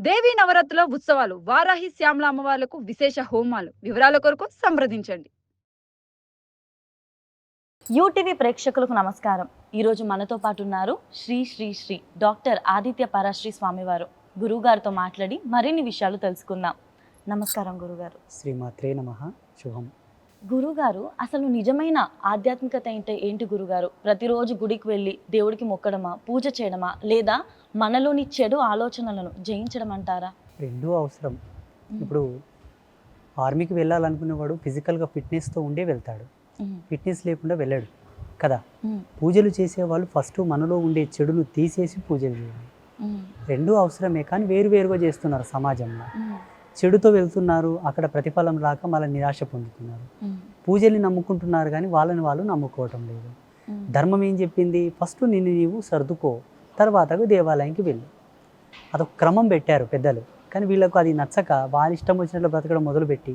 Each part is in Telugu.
దేవీ నవరాత్రుల ఉత్సవాలు వారాహి శ్యామల అమ్మవార్లకు విశేష హోమాలు. వివరాల కొరకు సంప్రదించండి. యూటీవీ ప్రేక్షకులకు నమస్కారం. ఈరోజు మనతో పాటు ఉన్నారు శ్రీ శ్రీ శ్రీ డాక్టర్ ఆదిత్య పరాశ్రీ స్వామివారు. గురువుగారితో మాట్లాడి మరిన్ని విషయాలు తెలుసుకుందాం. నమస్కారం గురుగారు. శ్రీమాత్రే నమ. శుభం. గురుగారు అసలు నిజమైన ఆధ్యాత్మికత అంటే ఏంటి గురుగారు? ప్రతిరోజు గుడికి వెళ్ళి దేవుడికి మొక్కడమా పూజ చేయడమా లేదా మనలోని చెడు ఆలోచనలను జయించడం అంటారా? రెండూ అవసరం. ఇప్పుడు ఆర్మీకి వెళ్ళాలనుకునేవాడు ఫిజికల్గా ఫిట్నెస్తో ఉండే వెళ్తాడు. ఫిట్నెస్ లేకుండా వెళ్ళాడు. కదా? పూజలు చేసేవాళ్ళు ఫస్ట్ మనలో ఉండే చెడును తీసేసి పూజలు చేయాలి. రెండూ అవసరమే కానీ వేరువేరుగా చేస్తున్నారు సమాజంలో. చెడుతో వెళ్తున్నారు అక్కడ ప్రతిఫలం రాక మళ్ళీ నిరాశ పొందుతున్నారు. పూజల్ని నమ్ముకుంటున్నారు కానీ వాళ్ళని వాళ్ళు నమ్ముకోవటం లేదు. ధర్మం ఏం చెప్పింది? ఫస్ట్ నిన్ను నీవు సర్దుకో తర్వాతకు దేవాలయానికి వెళ్ళు. అదొక క్రమం పెట్టారు పెద్దలు. కానీ వీళ్ళకు అది నచ్చక వారి ఇష్టం వచ్చినట్లు బ్రతకడం మొదలుపెట్టి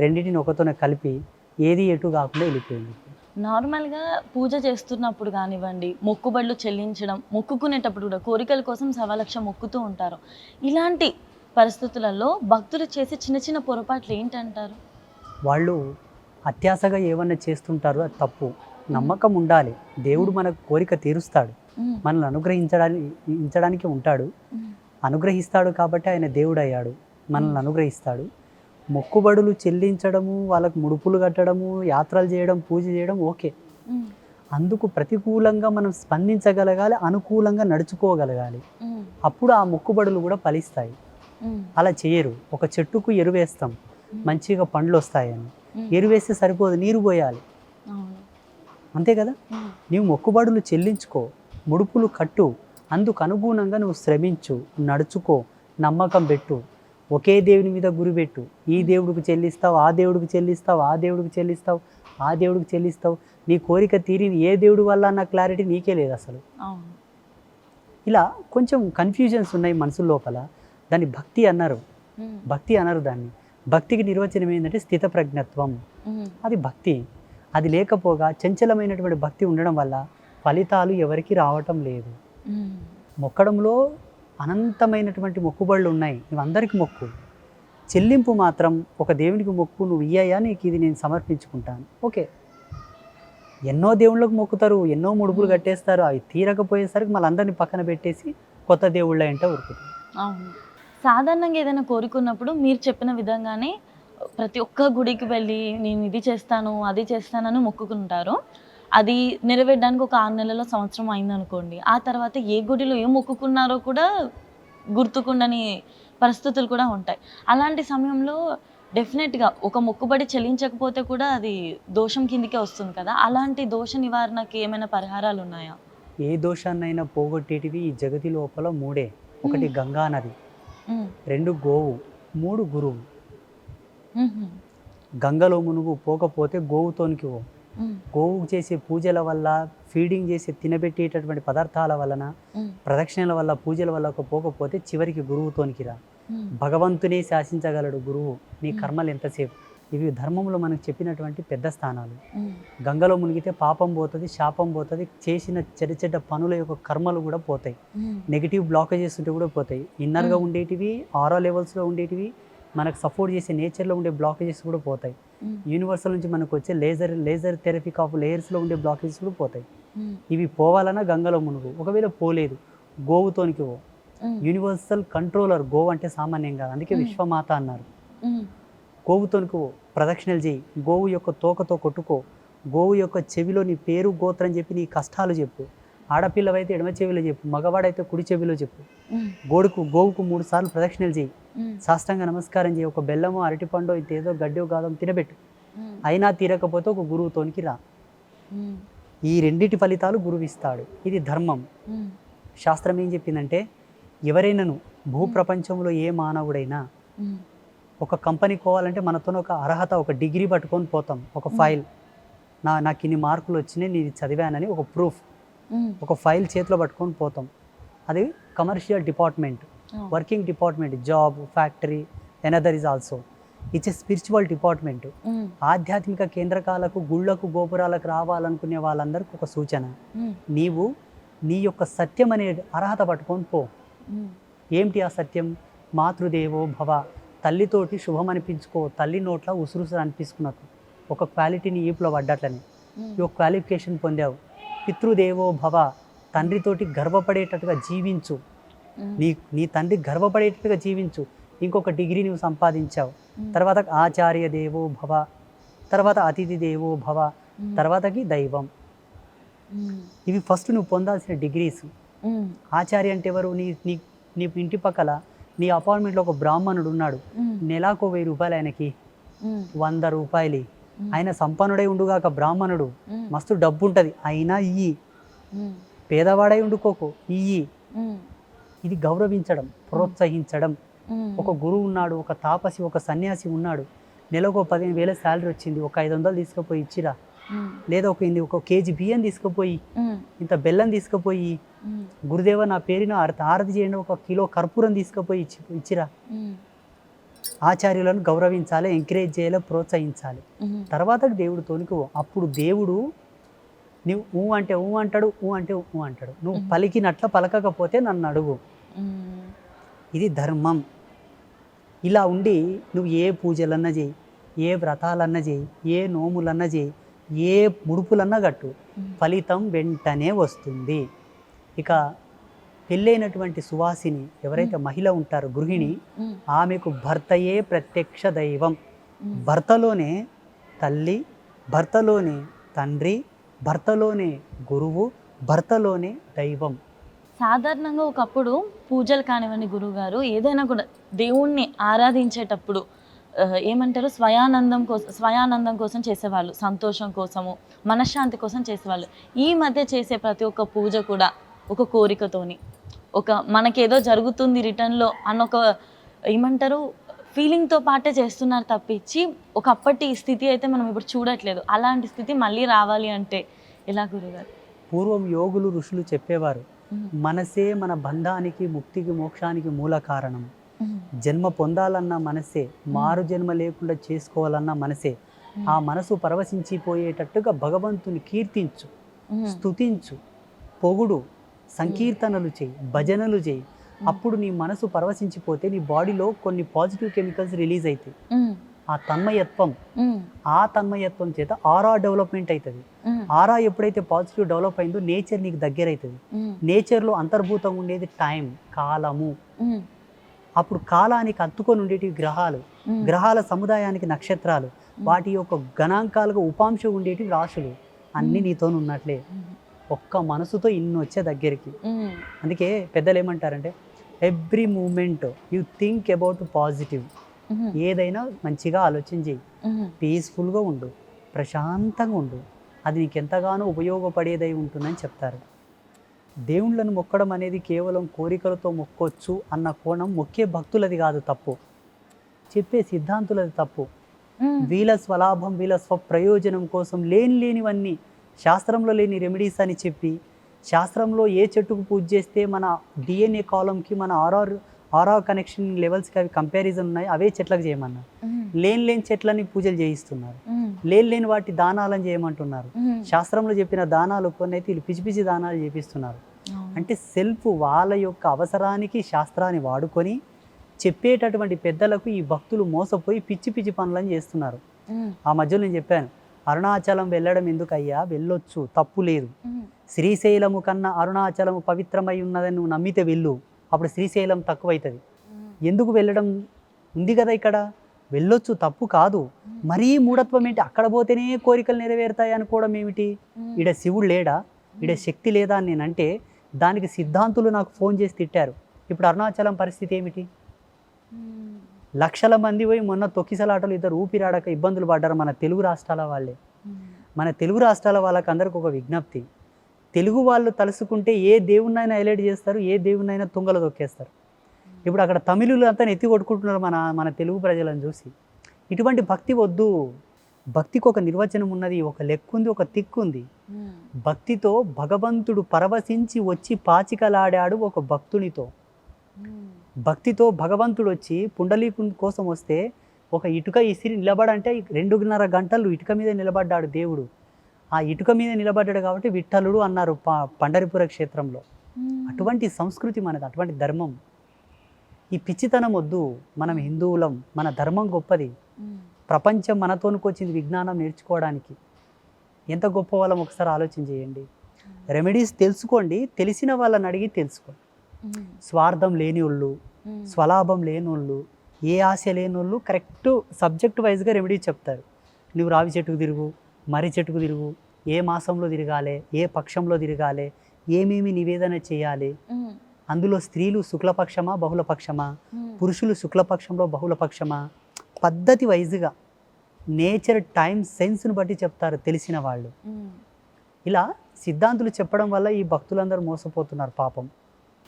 రెండింటిని ఒకతోనే కలిపి ఏది ఎటు కాకుండా వెళ్ళిపోయింది. నార్మల్గా పూజ చేస్తున్నప్పుడు కానివ్వండి మొక్కుబడులు చెల్లించడం మొక్కుకునేటప్పుడు కూడా కోరికల కోసం సవలక్ష మొక్కుతూ ఉంటారు. ఇలాంటి పరిస్థితులలో భక్తులు చేసే చిన్న చిన్న పొరపాట్లు ఏంటంటారు? వాళ్ళు అత్యాశగా ఏమన్నా చేస్తుంటారో అది తప్పు. నమ్మకం ఉండాలి. దేవుడు మనకు కోరిక తీరుస్తాడు. మనల్ని అనుగ్రహించడానికి ఇంచడానికి ఉంటాడు. అనుగ్రహిస్తాడు కాబట్టి ఆయన దేవుడు అయ్యాడు మనల్ని అనుగ్రహిస్తాడు. మొక్కుబడులు చెల్లించడము వాళ్ళకు ముడుపులు కట్టడము యాత్రలు చేయడం పూజ చేయడం ఓకే. అందుకు ప్రతికూలంగా మనం స్పందించగలగాలి అనుకూలంగా నడుచుకోగలగాలి. అప్పుడు ఆ మొక్కుబడులు కూడా ఫలిస్తాయి. అలా చేయరు. ఒక చెట్టుకు ఎరువేస్తాం మంచిగా పండ్లు వస్తాయని ఎరువేస్తే సరిపోదు నీరు పోయాలి. అంతే కదా? నీవు మొక్కుబడులు చెల్లించుకో ముడుపులు కట్టు. అందుకు అనుగుణంగా నువ్వు శ్రమించు నడుచుకో నమ్మకం పెట్టు. ఒకే దేవుని మీద గురి పెట్టు. ఈ దేవుడికి చెల్లిస్తావు ఆ దేవుడికి చెల్లిస్తావు ఆ దేవుడికి చెల్లిస్తావు ఆ దేవుడికి చెల్లిస్తావు. నీ కోరిక తీరింది ఏ దేవుడి వల్ల అన్న క్లారిటీ నీకే లేదు అసలు. ఇలా కొంచెం కన్ఫ్యూజన్స్ ఉన్నాయి మనసు లోపల. దాన్ని భక్తి అన్నారు. భక్తి అనరు దాన్ని. భక్తికి నిర్వచనం ఏంటంటే స్థిత ప్రజ్ఞత్వం అది భక్తి. అది లేకపోగా చంచలమైనటువంటి భక్తి ఉండడం వల్ల ఫలితాలు ఎవరికి రావటం లేదు. మొక్కడంలో అనంతమైనటువంటి మొక్కుబళ్ళు ఉన్నాయి. నువ్వు అందరికి మొక్కు. చెల్లింపు మాత్రం ఒక దేవునికి మొక్కు నువ్వు ఇయ్యాయా నీకు ఇది నేను సమర్పించుకుంటాను. ఓకే. ఎన్నో దేవుళ్ళకు మొక్కుతారు ఎన్నో ముడుపులు కట్టేస్తారు అవి తీరకపోయేసరికి మళ్ళీ అందరిని పక్కన పెట్టేసి కొత్త దేవుళ్ళ అంటే ఉరుకుతారు. సాధారణంగా ఏదైనా కోరుకున్నప్పుడు మీరు చెప్పిన విధంగానే ప్రతి ఒక్క గుడికి వెళ్ళి నేను ఇది చేస్తాను అది చేస్తానని మొక్కుకుంటారు. అది నెరవేరడానికి ఒక ఆరు నెలల సంవత్సరం అయిందనుకోండి. ఆ తర్వాత ఏ గుడిలో ఏం మొక్కుకున్నారో కూడా గుర్తుకుండని పరిస్థితులు కూడా ఉంటాయి. అలాంటి సమయంలో డెఫినెట్గా ఒక మొక్కుబడి చెల్లించకపోతే కూడా అది దోషం కిందికే వస్తుంది కదా. అలాంటి దోష నివారణకి ఏమైనా పరిహారాలు ఉన్నాయా? ఏ దోషాన్నైనా పోగొట్టేటివి ఈ జగతి లోపల మూడే. ఒకటి. గంగా నది. రెండు గోవు మూడు గురువు. గంగలో మునుగు పోకపోతే గోవుతోనికి ఉమ్, గోవుకు చేసే పూజల వల్ల ఫీడింగ్ చేసి తినబెట్టేటటువంటి పదార్థాల వలన ప్రదక్షిణల వల్ల పూజల వల్ల ఒక పోకపోతే చివరికి గురువుతోనికి రా. భగవంతునే శాసించగలడు గురువు. నీ. కర్మలు ఎంతసేపు? ఇవి ధర్మంలో మనకు చెప్పినటువంటి పెద్ద స్థానాలు. గంగలో మునిగితే పాపం పోతుంది శాపం పోతుంది చేసిన చెడ్డ చెడ్డ పనుల యొక్క కర్మలు కూడా పోతాయి. నెగిటివ్ బ్లాకేజెస్ ఉంటే కూడా పోతాయి. ఇన్నర్గా. ఉండేటివి ఆరో లెవెల్స్లో ఉండేటివి మనకు సపోర్ట్ చేసే నేచర్లో ఉండే బ్లాకేజెస్ కూడా పోతాయి. యూనివర్సల్ నుంచి మనకు వచ్చే లేజర్ లేజర్ థెరపీ కాఫ్ లేయర్స్లో ఉండే బ్లాకేజెస్ కూడా పోతాయి. ఇవి పోవాలన్నా గంగలో మునుగు. ఒకవేళ పోలేదు గోవుతోనికి పో. యూనివర్సల్ కంట్రోలర్ గోవు అంటే సామాన్యం కాదు. అందుకే. విశ్వమాత అన్నారు. గోవుతోనికి ప్రదక్షిణలు చేయి. గోవు యొక్క తోకతో కొట్టుకో. గోవు యొక్క చెవిలో నీ పేరు గోత్రం చెప్పి నీ కష్టాలు చెప్పు. ఆడపిల్లవైతే ఎడమ చెవిలో చెప్పు. మగవాడైతే కుడి చెవిలో చెప్పు. గోడుకు గోవుకు మూడు సార్లు ప్రదక్షిణలు చేయి. సాష్టాంగ నమస్కారం చేయి. ఒక బెల్లమో అరటిపండో ఇంతేదో గడ్డో గాదం తినబెట్టు. అయినా తీరకపోతే ఒక గురువుతోనికి రా. ఈ రెండిటి ఫలితాలు గురువు ఇస్తాడు. ఇది ధర్మం. శాస్త్రం ఏం చెప్పిందంటే ఎవరైనాను భూప్రపంచంలో ఏ మానవుడైనా ఒక కంపెనీ పోవాలంటే మనతో ఒక అర్హత ఒక డిగ్రీ పట్టుకొని పోతాం. ఒక ఫైల్. నా నాకు ఇన్ని మార్కులు వచ్చినాయి నేను చదివానని ఒక ప్రూఫ్ ఒక ఫైల్ చేతిలో పట్టుకొని పోతాం. అది commercial department working department job factory another is also it's a spiritual department ఆధ్యాత్మిక కేంద్రకాలకు గుళ్ళకు గోపురాలకు రావాలనుకునే వాళ్ళందరికీ ఒక సూచన. నీవు నీ యొక్క సత్యం అనే అర్హత పట్టుకొని పో. ఏమిటి ఆ సత్యం? మాతృదేవో భవ. తల్లితోటి శుభం అనిపించుకో తల్లి నోట్ల ఉసురుసు అనిపించుకున్నట్టు ఒక క్వాలిటీని ఈపులో పడ్డట్లని. ఈ ఒక క్వాలిఫికేషన్ పొందావు. పితృదేవో భవ తండ్రితోటి గర్వపడేటట్టుగా జీవించు. నీ నీ తండ్రి గర్వపడేటట్టుగా జీవించు. ఇంకొక డిగ్రీ నువ్వు సంపాదించావు. తర్వాత ఆచార్య దేవో భవ తర్వాత అతిథి దేవో భవ తర్వాతకి దైవం. ఇవి ఫస్ట్ నువ్వు పొందాల్సిన డిగ్రీస్. ఆచార్య అంటే ఎవరు? నీ నీ నీ ఇంటి పక్కల నీ అపార్ట్మెంట్లో ఒక బ్రాహ్మణుడు ఉన్నాడు. నెలకు వెయ్యి రూపాయలు ఆయనకి. వంద రూపాయలు. ఆయన సంపన్నుడై ఉండుగాక బ్రాహ్మణుడు. మస్తు డబ్బు ఉంటుంది అయినా ఇయ్యి. పేదవాడై ఉండుకోకు. ఇయ్యి. ఇది గౌరవించడం ప్రోత్సహించడం. ఒక గురువు ఉన్నాడు ఒక తాపసి ఒక సన్యాసి ఉన్నాడు. నెలకు పదిహేను వేల శాలరీ వచ్చింది. ఒక ఐదు వందలు తీసుకుపోయి ఇచ్చిరా. లేదా ఒక ఒక కేజీ బియ్యం తీసుకుపోయి ఇంత బెల్లం తీసుకుపోయి గురుదేవ నా పేరున ఆరతి ఆరతి చేయండి ఒక కిలో కర్పూరం తీసుకుపోయి ఇచ్చి ఇచ్చిరా. ఆచార్యులను గౌరవించాలి ఎంకరేజ్ చేయాలి ప్రోత్సహించాలి. తర్వాత దేవుడు తోనికి అప్పుడు దేవుడు నువ్వు ఊ అంటే ఊ అంటాడు ఊ అంటే ఊ అంటాడు. నువ్వు. పలికినట్ల పలకకపోతే నన్ను అడుగు. ఇది ధర్మం. ఇలా ఉండి నువ్వు ఏ పూజలన్నా చేయి ఏ వ్రతాలన్నా చేయి ఏ నోములన్నా చేయి ఏ ముడుపులన్నా కట్టు. ఫలితం వెంటనే వస్తుంది. ఇక పెళ్ళైనటువంటి సువాసిని ఎవరైతే మహిళ ఉంటారో గృహిణి ఆమెకు భర్తయే ప్రత్యక్ష దైవం. భర్తలోనే తల్లి భర్తలోనే తండ్రి భర్తలోనే గురువు భర్తలోనే దైవం. సాధారణంగా ఒకప్పుడు పూజలు కానివ్వండి గురువుగారు ఏదైనా కూడా దేవుణ్ణి ఆరాధించేటప్పుడు ఏమంటారు? స్వయానందం కోసం స్వయానందం కోసం చేసేవాళ్ళు సంతోషం కోసము మనశ్శాంతి కోసం చేసేవాళ్ళు. ఈ మధ్య చేసే ప్రతి ఒక్క పూజ కూడా ఒక కోరికతోని ఒక మనకేదో జరుగుతుంది రిటర్న్లో అన్న ఒక ఏమంటారు? ఫీలింగ్తో పాటే చేస్తున్నారు తప్పించి ఒకప్పటి స్థితి అయితే మనం ఇప్పుడు చూడట్లేదు. అలాంటి స్థితి మళ్ళీ రావాలి అంటే ఎలా గురుగారు? పూర్వం యోగులు ఋషులు చెప్పేవారు మనసే మన బంధానికి ముక్తికి మోక్షానికి మూల కారణం. జన్మ పొందాలన్న మనసే మారు జన్మ లేకుండా చేసుకోవాలన్న మనసే ఆ మనసు పరవశించిపోయేటట్టుగా భగవంతుని కీర్తించు స్తుతించు పొగుడు సంకీర్తనలు చేయి భజనలు చేయి. అప్పుడు నీ మనసు పరవశించిపోతే నీ బాడీలో కొన్ని పాజిటివ్ కెమికల్స్ రిలీజ్ అవుతాయి ఆ తన్మయత్వం ఆ తన్మయత్వం చేత ఆరా డెవలప్మెంట్ అవుతుంది ఆరా ఎప్పుడైతే పాజిటివ్ డెవలప్ అయిందో నేచర్ నీకు దగ్గర అవుతుంది నేచర్లో అంతర్భూతంగా ఉండేది టైం కాలము. అప్పుడు కాలానికి అత్తుకొని ఉండేటివి గ్రహాలు. గ్రహాల సముదాయానికి నక్షత్రాలు. వాటి యొక్క గణాంకాలుగా ఉపాంశం ఉండేటివి రాశులు. అన్నీ నీతో ఉన్నట్లే. ఒక్క మనసుతో ఇన్ని వచ్చే దగ్గరికి. అందుకే పెద్దలు ఏమంటారంటే every moment you think about positive ఏదైనా మంచిగా ఆలోచన చేయి పీస్ఫుల్గా ఉండు. ప్రశాంతంగా ఉండు. అది నీకు ఎంతగానో ఉపయోగపడేదై ఉంటుందని చెప్తారు. దేవుళ్ళను మొక్కడం అనేది కేవలం కోరికలతో మొక్కొచ్చు అన్న కోణం మొక్కే భక్తులది కాదు తప్పు. చెప్పే సిద్ధాంతులది తప్పు. వీళ్ళ స్వలాభం వీళ్ళ స్వప్రయోజనం కోసం లేని లేనివన్నీ శాస్త్రంలో లేని రెమెడీస్ అని చెప్పి శాస్త్రంలో ఏ చెట్టుకు పూజ చేస్తే మన డిఎన్ఏ కాలంకి మన ఆర్ఆర్ ఆర్ఆర్ కనెక్షన్ లెవెల్స్కి అవి కంపారిజన్ ఉన్నాయి అవే చెట్లకు చేయమన్నారు. లేని లేని చెట్లని పూజలు చేయిస్తున్నారు. లేని లేని వాటి దానాలను చేయమంటున్నారు. శాస్త్రంలో చెప్పిన దానాలు కొన్ని అయితే వీళ్ళు పిచ్చి పిచ్చి దానాలు చేపిస్తున్నారు. అంటే సెల్ఫ్ వాళ్ళ యొక్క అవసరానికి శాస్త్రాన్ని వాడుకొని చెప్పేటటువంటి పెద్దలకు ఈ భక్తులు మోసపోయి పిచ్చి పిచ్చి పనులను చేస్తున్నారు. ఆ మధ్యలో నేను చెప్పాను అరుణాచలం వెళ్ళడం ఎందుకయ్యా? వెళ్ళొచ్చు తప్పు లేదు. శ్రీశైలము కన్నా అరుణాచలము పవిత్రమై ఉన్నదని నువ్వు నమ్మితే వెళ్ళు. అప్పుడు శ్రీశైలం తక్కువైతుంది. ఎందుకు వెళ్ళడం ఉంది కదా ఇక్కడ? వెళ్ళొచ్చు తప్పు కాదు. మరీ మూఢత్వం ఏంటి? అక్కడ పోతేనే కోరికలు నెరవేరుతాయి అనుకోవడం ఏమిటి? ఈడ శివుడు లేడా? ఈడ శక్తి లేదా అని నేనంటే దానికి సిద్ధాంతులు నాకు ఫోన్ చేసి తిట్టారు. ఇప్పుడు అరుణాచలం పరిస్థితి ఏమిటి? లక్షల మంది పోయి మొన్న తొక్కిసలాటలు ఇద్దరు ఊపిరాడక ఇబ్బందులు పడ్డారు మన తెలుగు రాష్ట్రాల వాళ్ళే. మన తెలుగు రాష్ట్రాల వాళ్ళకి అందరికి ఒక విజ్ఞప్తి. తెలుగు వాళ్ళు తలుసుకుంటే ఏ దేవుణ్ణైనా హైలైట్ చేస్తారు ఏ దేవుణ్ణైనా తుంగలు తొక్కేస్తారు. ఇప్పుడు అక్కడ తమిళులు అంతా నెత్తి కొట్టుకుంటున్నారు మన మన తెలుగు ప్రజలను చూసి. ఇటువంటి భక్తి వద్దు. భక్తికి ఒక నిర్వచనం ఉన్నది ఒక లెక్క ఉంది ఒక తిక్కు ఉంది భక్తితో భగవంతుడు పరవశించి వచ్చి పాచికలాడాడు ఒక భక్తునితో. భక్తితో భగవంతుడు వచ్చి పుండలీకుని కోసం వస్తే ఒక ఇటుక ఇసిరి నిలబడంటే రెండున్నర గంటలు ఇటుక మీద నిలబడ్డాడు దేవుడు. ఆ ఇటుక మీద నిలబడ్డాడు కాబట్టి విఠలుడు అన్నారు ప పండరిపుర క్షేత్రంలో. అటువంటి సంస్కృతి మనది అటువంటి ధర్మం. ఈ పిచ్చితనం వద్దు మనం హిందువులం మన ధర్మం గొప్పది. ప్రపంచం మనతోనికి వచ్చింది విజ్ఞానం నేర్చుకోవడానికి. ఎంత గొప్ప వాళ్ళం ఒకసారి ఆలోచన చేయండి. రెమెడీస్ తెలుసుకోండి తెలిసిన వాళ్ళని అడిగి తెలుసుకోండి. స్వార్థం లేని వాళ్ళు స్వలాభం లేని వాళ్ళు ఏ ఆశ లేని వాళ్ళు కరెక్ట్ సబ్జెక్ట్ వైజ్గా రెమెడీ చెప్తారు. నువ్వు రావి చెట్టుకు తిరుగు మర్రి చెట్టుకు తిరుగు ఏ మాసంలో తిరగాలి ఏ పక్షంలో తిరగాలి ఏమేమి నివేదన చేయాలి? అందులో స్త్రీలు శుక్లపక్షమా బహుళపక్షమా? పురుషులు శుక్లపక్షంలో బహుళపక్షమా? పద్ధతి వైజ్గా నేచర్ టైం సెన్స్ను బట్టి చెప్తారు తెలిసిన వాళ్ళు. ఇలా సిద్ధాంతులు చెప్పడం వల్ల ఈ భక్తులందరూ మోసపోతున్నారు పాపం.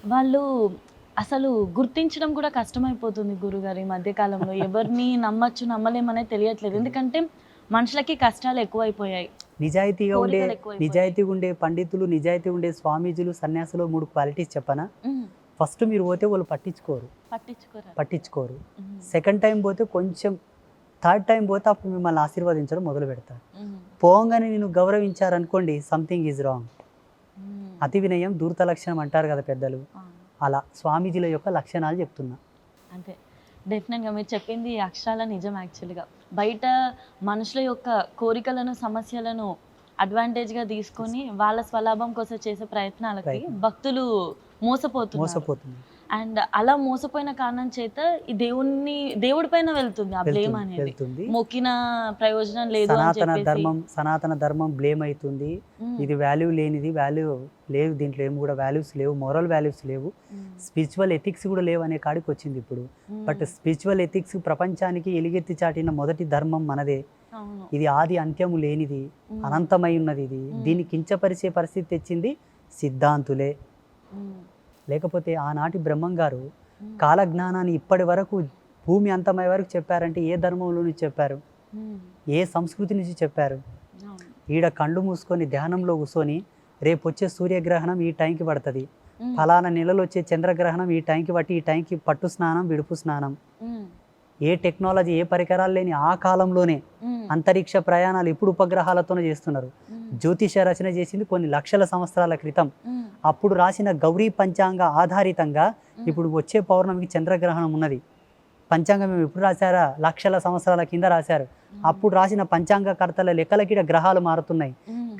వాళ్ళు అసలు గుర్తించడం కూడా కష్టమైపోతుంది గురుగారు ఈ మధ్య కాలంలో. ఎవరిని నమ్మచ్చు నమ్మలేమనే తెలియట్లేదు. ఎందుకంటే మనుషులకి కష్టాలు ఎక్కువైపోయాయి. నిజాయితీగా ఉండే. నిజాయితీగా ఉండే పండితులు నిజాయితీ ఉండే స్వామీజీలు సన్యాసులు మూడు క్వాలిటీస్ చెప్పనా? ఫస్ట్ మీరు పోతే వాళ్ళు పట్టించుకోరు. పట్టించుకోరా. పట్టించుకోరు సెకండ్ టైం పోతే కొంచెం థర్డ్ టైం పోతే అప్పుడు మిమ్మల్ని ఆశీర్వదించడం మొదలు పెడతారు పోగానే నేను గౌరవించారనుకోండి సంథింగ్ ఈజ్ రాంగ్ అతి వినయం దూరత లక్షణం అంటారు కదా పెద్దలు. అలా స్వామీజీల యొక్క లక్షణాలు చెప్తున్నా. అంతే. డెఫినెట్గా మీరు చెప్పింది అక్షరాల నిజం యాక్చువల్గా బయట మనుషుల యొక్క కోరికలను సమస్యలను అడ్వాంటేజ్గా తీసుకొని వాళ్ళ స్వలాభం కోసం చేసే ప్రయత్నాలకి ప్రయత్నం. భక్తులు మోసపోతున్నారు. మోసపోతుంది అండ్ అలా మోసపోయిన కారణం చేత ఈ దేవుణ్ణి దేవుడి పైన వెళ్తుంది ఆ బ్లేమ్ అనేది. మొక్కిన ప్రయోజనం లేదు సనాతన ధర్మం సనాతన ధర్మం బ్లేమ్ అవుతుంది. ఇది వాల్యూ లేనిది వాల్యూ లేవు దీంట్లో ఏమి కూడా వాల్యూస్ లేవు మోరల్ వాల్యూస్ లేవు. స్పిరిచువల్ ఎథిక్స్ కూడా లేవు అనే కాడికి వచ్చింది ఇప్పుడు. బట్ స్పిరిచువల్ ఎథిక్స్ ప్రపంచానికి ఎలుగెత్తి చాటిన మొదటి ధర్మం మనదే. ఇది ఆది అంత్యము లేనిది అనంతమై ఉన్నది ఇది. దీన్ని కించపరిచే పరిస్థితి తెచ్చింది సిద్ధాంతులే. లేకపోతే ఆనాటి బ్రహ్మం గారు కాలజ్ఞానాన్ని ఇప్పటి వరకు భూమి అంతమయ్యే వరకు చెప్పారంటే ఏ ధర్మంలో నుంచి చెప్పారు? ఏ సంస్కృతి నుంచి చెప్పారు? ఈడ కళ్ళు మూసుకొని ధ్యానంలో కూర్చొని రేపు వచ్చే సూర్యగ్రహణం ఈ టైంకి పడుతుంది. ఫలానా నెలలో వచ్చే చంద్రగ్రహణం ఈ టైంకి బట్టి ఈ టైంకి పట్టు స్నానం విడుపు స్నానం. ఏ టెక్నాలజీ ఏ పరికరాలు లేని ఆ కాలంలోనే అంతరిక్ష ప్రయాణాలు ఇప్పుడు ఉపగ్రహాలతోనే చేస్తున్నారు. జ్యోతిష రచన చేసింది కొన్ని లక్షల సంవత్సరాల క్రితం. అప్పుడు రాసిన గౌరీ పంచాంగ ఆధారితంగా ఇప్పుడు వచ్చే పౌర్ణమికి చంద్రగ్రహణం ఉన్నది. పంచాంగం ఎప్పుడు రాశారా? లక్షల సంవత్సరాల కింద రాశారు. అప్పుడు రాసిన పంచాంగకర్తల లెక్కలకి గ్రహాలు మారుతున్నాయి.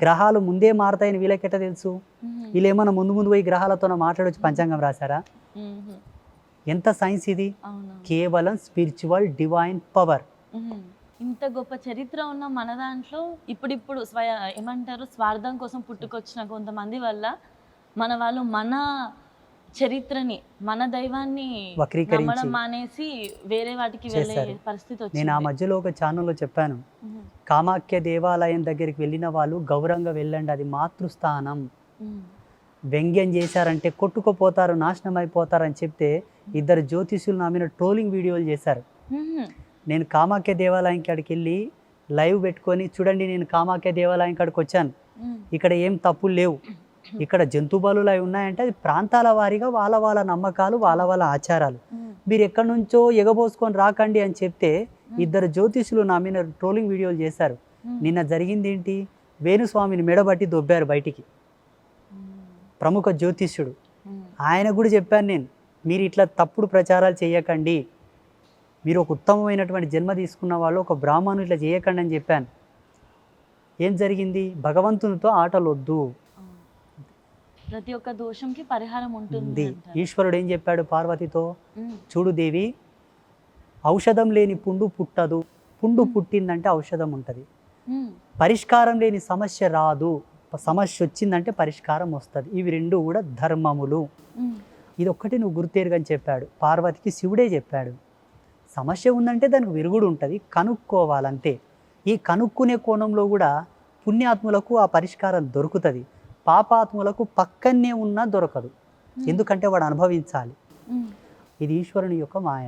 గ్రహాలు ముందే మారుతాయని వీళ్ళకెట్ట తెలుసు? ఉమ్, వీళ్ళు ఏమన్నా ముందు ముందు పోయి గ్రహాలతో మాట్లాడొచ్చి పంచాంగం రాశారా? ఎంత సైన్స్ ఇది? కేవలం స్పిరిచువల్ డివైన్ పవర్. ఇంత గొప్ప చరిత్ర ఉన్న మన దాంట్లో ఇప్పుడిప్పుడు స్వయ ఏమంటారు? స్వార్థం కోసం పుట్టుకొచ్చిన కొంతమంది వల్ల మన వాళ్ళు మన చరిత్రని మన దైవాన్ని వక్రీకరించి నమ్మడం మానేసి వేరే వాటికి వెళ్ళే. పరిస్థితి నేను ఆ మధ్యలో ఒక ఛానల్లో చెప్పాను. కామాఖ్య దేవాలయం దగ్గరికి వెళ్ళిన వాళ్ళు గౌరవంగా వెళ్ళండి అది మాతృస్థానం. వ్యంగ్యం చేశారంటే కొట్టుకుపోతారు నాశనం అయిపోతారు అని చెప్తే ఇద్దరు జ్యోతిషులు నా మీద ట్రోలింగ్ వీడియోలు చేశారు. నేను కామాఖ్య దేవాలయం కాడికి వెళ్ళి లైవ్ పెట్టుకొని చూడండి నేను కామాఖ్య దేవాలయం కాడికి వచ్చాను. ఇక్కడ ఏం తప్పులు లేవు. ఇక్కడ జంతు బలులు అవి ఉన్నాయంటే అది ప్రాంతాల వారీగా వాళ్ళ వాళ్ళ నమ్మకాలు వాళ్ళ వాళ్ళ ఆచారాలు. మీరు ఎక్కడి నుంచో ఎగబోసుకొని రాకండి అని చెప్తే ఇద్దరు జ్యోతిషులు నా మీద ట్రోలింగ్ వీడియోలు చేశారు. నిన్న జరిగింది ఏంటి వేణుస్వామిని మెడబట్టి దొబ్బారు బయటికి. ప్రముఖ జ్యోతిష్యుడు. ఆయన కూడా చెప్పాను నేను మీరు ఇట్లా తప్పుడు ప్రచారాలు చేయకండి. మీరు ఒక ఉత్తమమైనటువంటి జన్మ తీసుకున్న వాళ్ళు ఒక బ్రాహ్మణులు ఇట్లా చేయకండి అని చెప్పాను. ఏం జరిగింది? భగవంతునితో ఆటలు వద్దు అవును. ప్రతి ఒక్క దోషంకి పరిహారం ఉంటుంది. ఈశ్వరుడు ఏం చెప్పాడు? పార్వతితో చూడు దేవి ఔషధం లేని పుండు పుట్టదు. పుండు పుట్టిందంటే ఔషధం ఉంటుంది. పరిష్కారం లేని సమస్య రాదు. సమస్య వచ్చిందంటే పరిష్కారం వస్తుంది. ఇవి రెండు కూడా ధర్మములు. ఇది ఒక్కటి నువ్వు గుర్తెరుగని చెప్పాడు. పార్వతికి శివుడే చెప్పాడు. సమస్య ఉందంటే దానికి విరుగుడు ఉంటుంది. కనుక్కోవాలంతే. ఈ కనుక్కునే కోణంలో కూడా పుణ్యాత్ములకు ఆ పరిష్కారం దొరుకుతుంది. పాపాత్ములకు పక్కనే ఉన్నా దొరకదు. ఎందుకంటే వాడు అనుభవించాలి. ఇది ఈశ్వరుని యొక్క మాయ.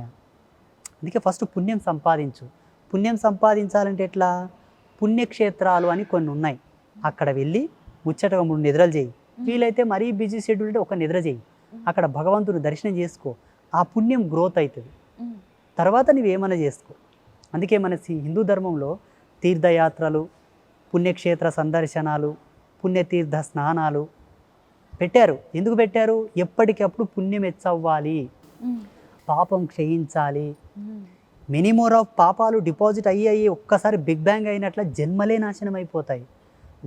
అందుకే ఫస్ట్ పుణ్యం సంపాదించు. పుణ్యం సంపాదించాలంటే ఎట్లా? పుణ్యక్షేత్రాలు అని కొన్ని ఉన్నాయి. అక్కడ వెళ్ళి ముచ్చటగా మూడు నిద్రలు చేయి. వీలైతే మరీ బిజీ షెడ్యూల్ అంటే ఒక నిద్ర చేయి. అక్కడ భగవంతుని దర్శనం చేసుకో. ఆ పుణ్యం గ్రోత్ అవుతుంది తర్వాత నువ్వేమైనా చేసుకో. అందుకే మన హిందూ ధర్మంలో తీర్థయాత్రలు పుణ్యక్షేత్ర సందర్శనాలు పుణ్యతీర్థ స్నానాలు పెట్టారు. ఎందుకు పెట్టారు? ఎప్పటికప్పుడు పుణ్యం ఎచ్చవ్వాలి. పాపం క్షయించాలి. మినిమోర్ ఆఫ్ పాపాలు డిపాజిట్ అయ్యి అయ్యి ఒక్కసారి బిగ్ బ్యాంగ్ అయినట్ల జన్మలే నాశనం అయిపోతాయి.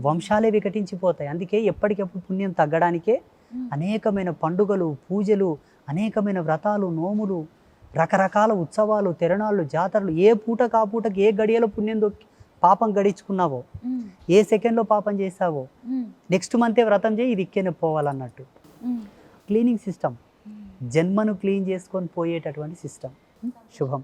వంశాలే వికటించిపోతాయి. అందుకే ఎప్పటికప్పుడు పుణ్యం తగ్గడానికే అనేకమైన పండుగలు పూజలు అనేకమైన వ్రతాలు నోములు రకరకాల ఉత్సవాలు తిరణాలు జాతరలు ఏ పూట కా పూటకి ఏ గడియలో పుణ్యం దొక్కి పాపం గడించుకున్నావో? ఏ సెకండ్లో పాపం చేసావో నెక్స్ట్ మంతే వ్రతం చేయి ఇది ఇక్కేనే పోవాలన్నట్టు. Cleaning system. జన్మను క్లీన్ చేసుకొని పోయేటటువంటి సిస్టమ్. శుభం.